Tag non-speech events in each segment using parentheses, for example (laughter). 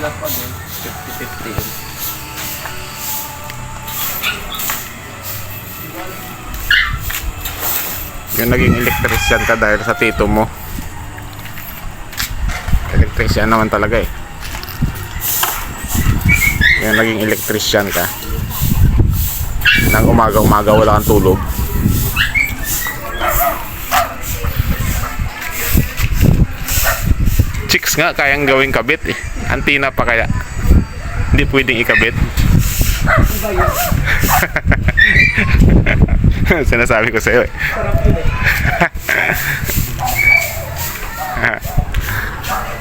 bigas pa din. 50-50. Yung naging electrician ka dahil sa tito mo. Electrician naman talaga eh. Yung naging electrician ka. Nang umaga-umaga wala kang tulog. Chicks nga kayang gawing kabit eh. Antina pa kaya. Hindi pwedeng ikabit. (laughs) Sinasabi ko sa iyo eh.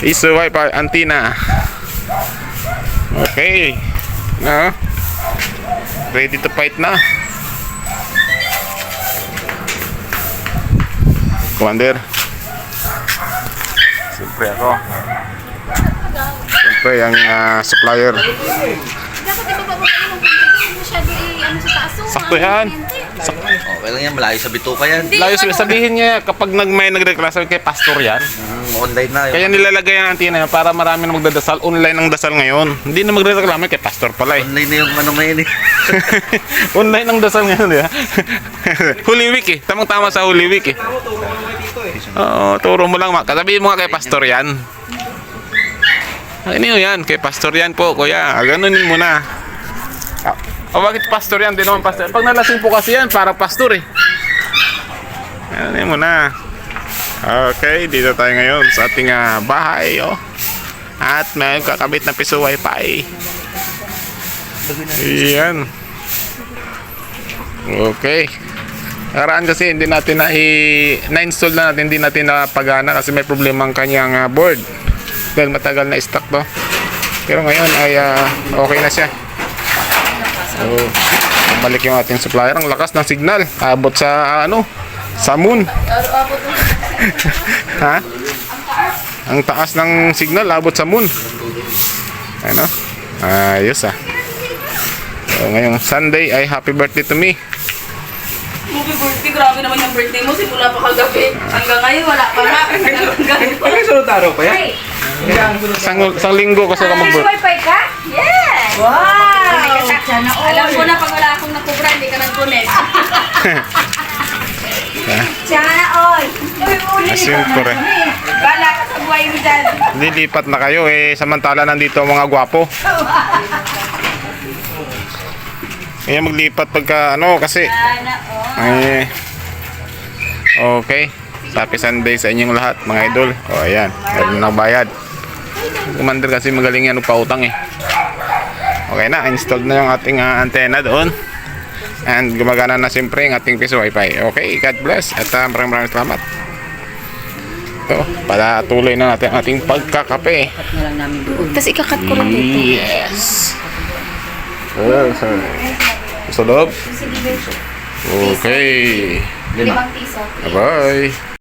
(laughs) Iso wifi antenna. Okay. Na. Ready to fight na. Commander. Siyempre ako. Siyempre ang ah, supplier. Eh, ano oh, Sakto yan. Okay lang yan, malayo sa bituka yan. Layo sabi- sabihin niya kapag nag may nagreklamo sabi kay pastor yan. Mm, online na. Kaya nilalagay ang antina yan para marami na magdadasal. Online ang dasal ngayon. Hindi na magreklamo kay pastor pala eh. Online na yung ano ngayon eh. (laughs) Online ang dasal ngayon, di ba? (laughs) Holy Week eh. Tamang-tama sa Holy Week eh. Oo, turo mo lang. ma- Sabihin mo nga kay pastor yan. Ano yun yan? Kay pastor yan po, kuya. Ganunin mo na. O bakit pastor yan? Di naman pastor. Pag nalasing po kasi yan, para pastor eh. Ganunin mo na. Okay, dito tayo ngayon sa ating ah, bahay. Oh. At may kakabit na piso wifi. Yan. Okay. Nakaraan kasi hindi natin na i- na-install na natin, hindi natin napagana kasi may problema ang kanyang ah, board. Dahil matagal na stock to. Pero ngayon ay ah, okay na siya. So, balik yung ating supplier. Ang lakas ng signal. Abot sa ano, sa moon. (laughs) ha? Ang taas ng signal, abot sa moon. Ano? Ayos ah. So, ngayong Sunday ay happy birthday to me. Happy birthday, grabe naman yung birthday mo. Simula pa kagabi. Hanggang ngayon, wala pa nga. (laughs) Hanggang Hey, Isang, isang linggo kasi ako mag wifi ka? Yes! Wow! Sana all. Alam ko na pag wala akong nakubra, hindi ka nag-connect. (laughs) Sana all. Uy, uli Siyempre. Bala ka sa buhay mo dyan. Lilipat na kayo eh. Samantala nandito ang mga gwapo. Kaya maglipat pagka ano kasi Sana all. eh, Okay. Happy Sunday sa inyong lahat mga idol. O ayan. Meron na bayad. Commander kasi magaling yan pautang eh. Okay na. Installed na yung ating ah, antenna doon. And gumagana na siyempre ang ating piso wifi. Okay. God bless. At uh, maraming maraming salamat. Ito. Para tuloy na natin ating pagkakape. Tapos ikakat ko rin dito. Yes. Sa loob. Okay. Bye-bye.